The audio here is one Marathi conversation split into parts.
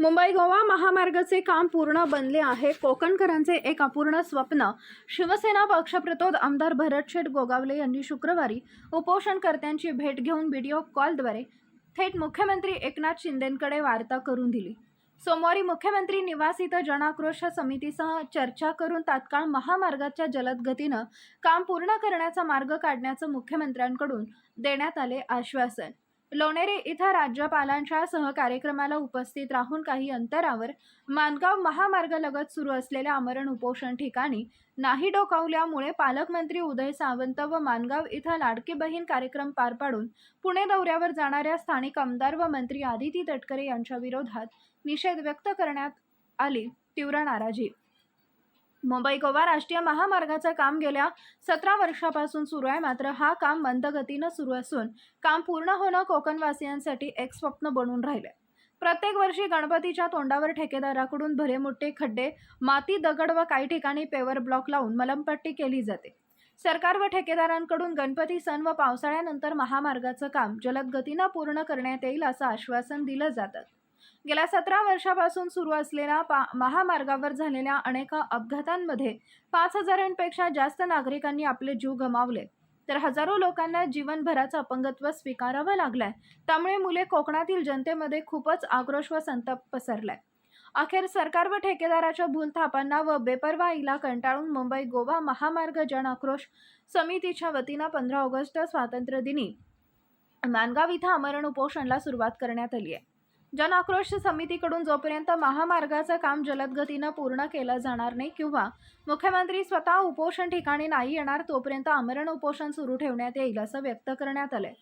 मुंबई गोवा महामार्गाचे काम पूर्ण बनले आहे. कोकणकरांचे एक अपूर्ण स्वप्न. शिवसेना पक्षप्रतोद आमदार भरतशेठ गोगावले यांनी शुक्रवारी उपोषणकर्त्यांची भेट घेऊन व्हिडिओ कॉलद्वारे थेट मुख्यमंत्री एकनाथ शिंदेंकडे वार्ता करून दिली. सोमवारी मुख्यमंत्री निवास इथं जनाक्रोश समितीसह चर्चा करून तात्काळ महामार्गाच्या जलद गतीनं काम पूर्ण करण्याचा मार्ग काढण्याचं मुख्यमंत्र्यांकडून देण्यात आले आश्वासन. लोणेरे इथं राज्यपालांच्या सहकार्यक्रमाला उपस्थित राहून काही अंतरावर मानगाव महामार्गालगत सुरू असलेल्या आमरण उपोषण ठिकाणी नाही डोकावल्यामुळे पालकमंत्री उदय सावंत व मानगाव इथं लाडकी बहीण कार्यक्रम पार पाडून पुणे दौऱ्यावर जाणाऱ्या स्थानिक आमदार व मंत्री आदिती तटकरे यांच्या विरोधात निषेध व्यक्त करण्यात आली. तीव्र नाराजी मुंबई गोवा राष्ट्रीय महामार्गाचं काम गेल्या सतरा वर्षापासून सुरू आहे. मात्र हा काम मंद गतीनं सुरू असून काम पूर्ण होणं कोकणवासियांसाठी एक स्वप्न बनून राहिले प्रत्येक वर्षी गणपतीच्या तोंडावर ठेकेदाराकडून भरे मोठे खड्डे माती दगड व काही ठिकाणी पेवर ब्लॉक लावून मलमपट्टी केली जाते. सरकार व ठेकेदारांकडून गणपती सण व पावसाळ्यानंतर महामार्गाचं काम जलद गतीनं पूर्ण करण्यात येईल असं आश्वासन दिलं जातं. गेल्या सतरा वर्षापासून सुरू असलेल्या पा महामार्गावर झालेल्या अनेक अपघातांमध्ये पाच हजारांपेक्षा जास्त नागरिकांनी आपले जीव गमावले. तर हजारो लोकांना जीवनभराचं अपंगत्व स्वीकारावं लागलंय. त्यामुळे मुले कोकणातील जनतेमध्ये खूपच आक्रोश व संताप पसरलाय. अखेर सरकार व ठेकेदाराच्या भूलथापांना व बेपरवाईला कंटाळून मुंबई गोवा महामार्ग जन आक्रोश समितीच्या वतीनं पंधरा ऑगस्ट स्वातंत्र्यदिनी मानगाव इथं आमरण उपोषणला सुरुवात करण्यात आली आहे. जन आक्रोश समितीकडून जोपर्यंत महामार्गाचं काम जलद गतीनं पूर्ण केलं जाणार नाही किंवा मुख्यमंत्री स्वतः उपोषण ठिकाणी नाही येणार तोपर्यंत आमरण उपोषण सुरू ठेवण्यात येईल असं व्यक्त करण्यात आलंय.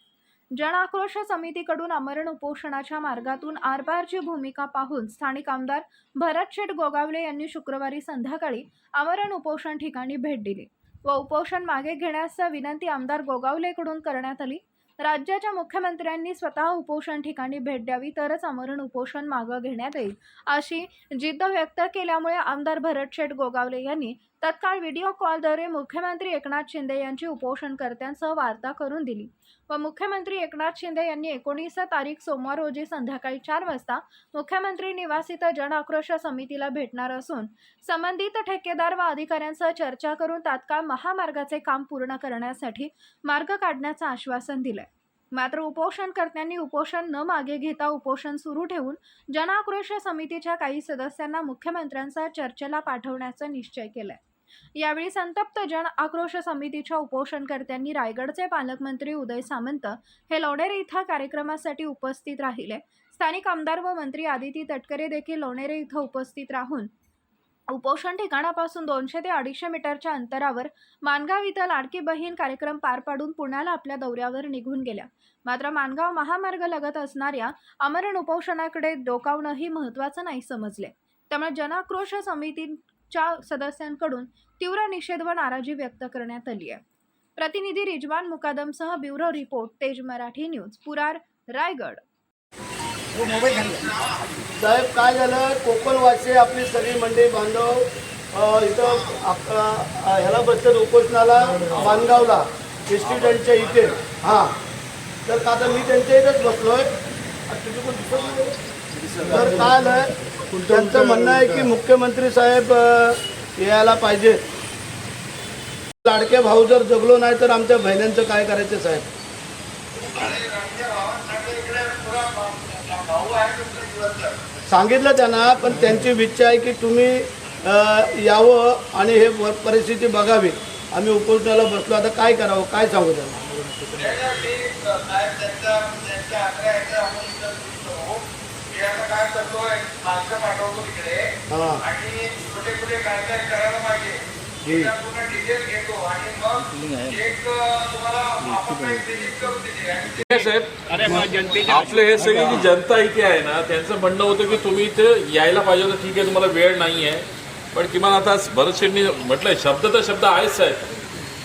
जन आक्रोश समितीकडून आमरण उपोषणाच्या मार्गातून आरपारची भूमिका पाहून स्थानिक आमदार भरत शेठ गोगावले यांनी शुक्रवारी संध्याकाळी आमरण उपोषण ठिकाणी भेट दिली व उपोषण मागे घेण्यास विनंती आमदार गोगावलेकडून करण्यात आली. राज्याच्या मुख्यमंत्र्यांनी स्वतः उपोषण ठिकाणी भेट द्यावी तरच आमरण उपोषण मागं घेण्यात येईल अशी जिद्द व्यक्त केल्यामुळे आमदार भरत शेठ गोगावले यांनी तत्काळ व्हिडिओ कॉलद्वारे मुख्यमंत्री एकनाथ शिंदे यांची उपोषणकर्त्यांसह वार्ता करून दिली व मुख्यमंत्री एकनाथ शिंदे यांनी एकोणीस तारीख सोमवार रोजी संध्याकाळी चार वाजता मुख्यमंत्री निवास इथं जन आक्रोश समितीला भेटणार असून संबंधित ठेकेदार व अधिकाऱ्यांसह चर्चा करून तात्काळ महामार्गाचे काम पूर्ण करण्यासाठी मार्ग काढण्याचं आश्वासन दिलंय. मात्र उपोषणकर्त्यांनी उपोषण न मागे घेता उपोषण सुरू ठेवून जनाक्रोश समितीच्या काही सदस्यांना मुख्यमंत्र्यांसह चर्चेला पाठवण्याचा निश्चय केलाय. यावेळी संतप्त जन आक्रोश समितीच्या उपोषणकर्त्यांनी रायगडचे पालकमंत्री उदय सामंत हे लोणेरे इथं कार्यक्रमासाठी उपस्थित राहिले. स्थानिक आमदार व मंत्री आदिती तटकरे देखील लोणेरे इथं उपस्थित राहून उपोषण ठिकाणापासून दोनशे ते अडीचशे मीटरच्या अंतरावर मानगाव इथं लाडकी बहीण कार्यक्रम पार पाडून पुण्याला आपल्या दौऱ्यावर निघून गेल्या. मात्र मानगाव महामार्ग लगत असणाऱ्या अमरण उपोषणाकडे डोकावणंही महत्त्वाचं नाही समजले. त्यामुळे जनाक्रोश च्या सदस्यांकडून तीव्र निषेध व नाराजी व्यक्त करण्यात आली आहे. प्रतिनिधी रिजवान मुकादमसह ब्युरो रिपोर्ट तेज मराठी न्यूज पुरार रायगड. हो, साहेब काय झालं? कोकणवासी आपली सगळी मंडळी बांधव इथं ह्याला बसतात उपोषणाला बांधगावला प्रेसिडेंटच्या इथे. हां. तर का आता मी त्यांच्या इथेच बसलोय. तुझी कोण दिसत नाही? तर काय झालं? त्यांचं म्हणणं आहे की मुख्यमंत्री साहेब यायला पाहिजे. लाडके भाऊ जर जगलो नाही तर आमच्या बहिण्यांचं काय करायचं साहेब? सांगितलं त्यांना पण त्यांची इच्छा आहे की तुम्ही यावं आणि हे परिस्थिती बघावी. आम्ही उपोषणाला बसलो. आता काय करावं? काय सांगू त्यांना? हां. आणि कुठे कुठे काय काय करायला पाहिजे ठीक. त्याचा पूर्ण डिटेल घेतो. आणि मग एक तुम्हाला आपण काही visit करून दिली आणि ठीक आहे साहेब आपलं हे सगळी जी जनता इथे आहे ना त्यांचं म्हणणं होतं की तुम्ही इथे यायला पाहिजे होतं ठीक आहे तुम्हाला वेळ नाही आहे. पण किमान आता भरत शेट्टी म्हटलंय शब्द तर शब्द आहेच साहेब.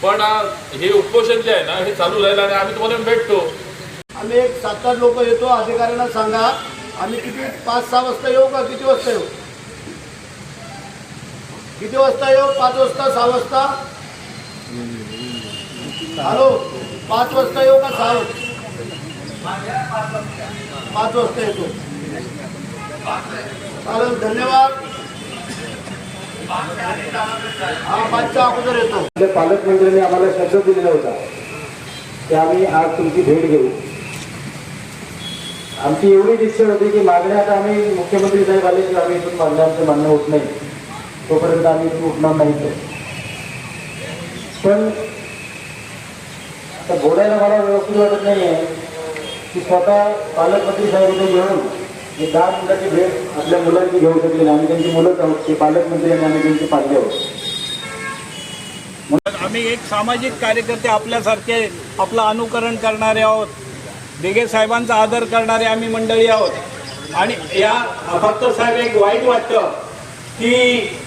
पण हे उपोषण जे आहे ना हे चालू राहिलं आणि आम्ही तुम्हाला भेटतो. आम्ही एक सात आठ लोक येतो अधिकाऱ्यांना सांगा. आम्ही किती? पाच सहा वाजता येऊ का? किती वाजता येऊ? किती वाजता येऊ? पाच वाजता सहा वाजता? हॅलो? पाच वाजता येऊ का सहा वाजता? पाच वाजता येतो. चालेल धन्यवाद. हा पाचच्या अगोदर येतो. पालकमंत्र्यांनी आम्हाला शब्द दिलेला होता. की आम्ही आज तुमची भेट घेऊ. आमची एवढीच इच्छा होती की मागण्या आता आम्ही मुख्यमंत्री साहेब आले की आम्ही इथून मागण्या आमचं मान्य होत नाही. तोपर्यंत आम्ही इथून उठणार नाही पण आता बोलायला मला व्यवस्थित वाटत नाही आहे की स्वतः पालकमंत्री साहेब इथे येऊन दहा मिनिटाची भेट आपल्या मुलांची घेऊ शकली नाही. आम्ही त्यांची मुलंच आहोत. ते पालकमंत्री आणि आम्ही त्यांचे पाहिले आहोत. आम्ही एक सामाजिक कार्यकर्ते आपल्यासारखे आपलं अनुकरण करणारे आहोत. दिघे साहेबांचा आदर करणारे आम्ही मंडळी आहोत. आणि या फक्त साहेब एक वाईट वाटतं की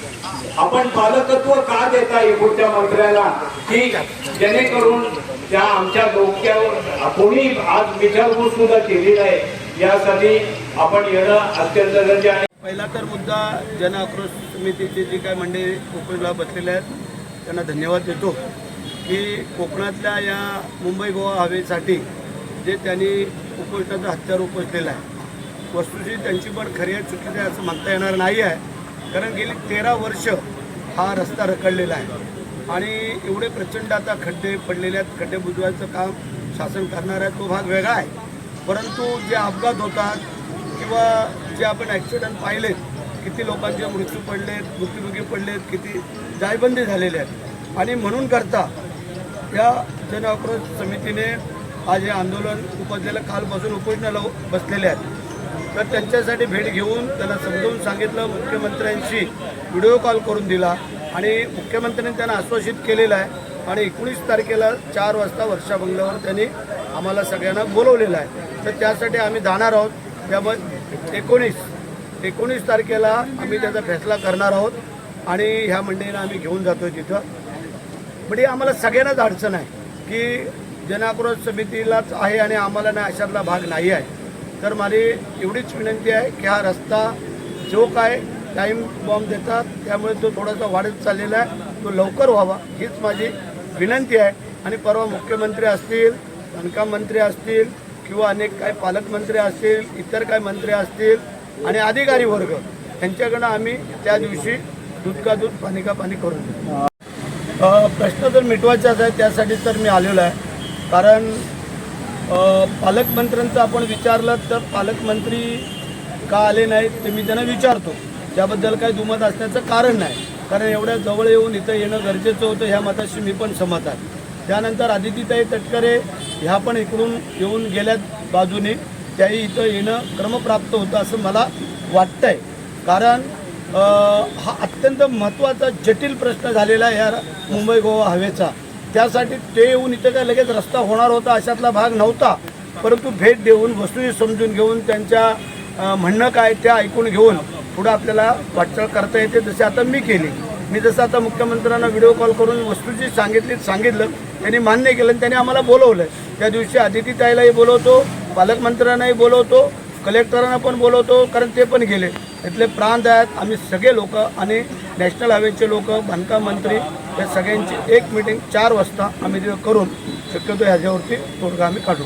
आपण पालकत्व का देता पुढच्या मंत्र्याला? की जेणेकरून त्या आमच्या डोक्यावर कोणी आज विचारपूस सुद्धा केली नाही. यासाठी आपण येणं अत्यंत गरजे आहे. पहिला तर मुद्दा जन आक्रोश समितीचे जे काय मंडळी कोकणला बसलेले आहेत त्यांना धन्यवाद देतो की कोकणातल्या या मुंबई गोवा हवेसाठी जे त्यांनी उपोषणाचं हत्यार उपसलेलं आहे. वस्तूची त्यांची पण खरी आहे चुकीची आहे असं म्हणता येणार नाही आहे. कारण गेली तेरा वर्ष हा रस्ता रखडलेला आहे. आणि एवढे प्रचंड आता खड्डे पडलेले आहेत. खड्डे बुजवायचं काम शासन करणार आहे तो भाग वेगळा आहे. परंतु जे अपघात होतात किंवा जे आपण ॲक्सिडेंट पाहिलेत किती लोकांचे मृत्यू पडलेत मृत्यूमुखी पडलेत किती जायबंदी झालेले आहेत. आणि म्हणून करता या जनआक्रोश समितीने आज हे आंदोलन उपजलेलं कालपासून उपोषणाला बसलेले आहेत. तर त्यांच्यासाठी भेट घेऊन त्यांना समजावून सांगितलं मुख्यमंत्र्यांशी व्हिडिओ कॉल करून दिला आणि मुख्यमंत्र्यांनी त्यांना आश्वासित केलेलं आहे. आणि एकोणीस तारखेला चार वाजता वर्षा बंगल्यावर त्यांनी आम्हाला सगळ्यांना बोलवलेलं आहे. तर त्यासाठी आम्ही जाणार आहोत. त्यामुळे एकोणीस एकोणीस तारखेला आम्ही त्याचा फैसला करणार आहोत आणि ह्या मंडळीनं आम्ही घेऊन जातो तिथं. म्हणजे आम्हाला सगळ्यांनाच अडचण आहे की जनाक्रोश समितीलाच आहे आणि आम्हाला ना अशातला भाग नाही आहे. तर माझी एवढीच विनंती आहे की हा रस्ता जो काय टाईम बॉम्ब देतात त्यामुळे तो थोडासा वाढत चाललेला आहे. तो लवकर व्हावा हीच माझी विनंती आहे. आणि परवा मुख्यमंत्री असतील बांधकाम मंत्री असतील किंवा अनेक काही पालकमंत्री असतील इतर काही मंत्री असतील आणि अधिकारी वर्ग यांच्याकडं आम्ही त्या दिवशी दूध का दूध पाणी का पाणी करून प्रश्न जर मिटवायचाच आहे त्यासाठी तर मी आलेलो आहे. कारण पालकमंत्र्यांचं आपण विचारलं तर पालकमंत्री का आले नाहीत ते मी त्यांना विचारतो. त्याबद्दल काही दुमत असण्याचं कारण नाही. कारण एवढ्या जवळ येऊन इथं येणं गरजेचं होतं ह्या मताशी मी पण सहमत आहे. त्यानंतर आदितीताई तटकरे ह्या पण इकडून येऊन गेल्यात बाजूने. त्याही इथं येणं क्रमप्राप्त होतं असं मला वाटतंय. कारण हा अत्यंत महत्त्वाचा जटिल प्रश्न झालेला आहे या मुंबई गोवा हवेचा. त्यासाठी ते येऊन इथं काय लगेच रस्ता होणार होता अशातला भाग नव्हता. परंतु भेट देऊन वस्तू समजून घेऊन त्यांच्या म्हणणं काय त्या ऐकून घेऊन पुढं आपल्याला वाटचाल करता येते जसे आता मी केली. मी जसं आता मुख्यमंत्र्यांना व्हिडिओ कॉल करून वस्तूची सांगितली सांगितलं त्यांनी मान्य केलं आणि त्यांनी आम्हाला बोलवलं. त्या दिवशी आदितीताईलाही बोलवतो पालकमंत्र्यांनाही बोलवतो कलेक्टरांना पण बोलवतो कारण ते पण गेले. इथले प्रांत आहेत. आम्ही सगळे लोक आणि नॅशनल हायवेचे लोक बांधकाम मंत्री या सगळ्यांची एक मिटिंग चार वाजता आम्ही तिथं करून शक्यतो ह्याच्यावरती तोडगा आम्ही काढू.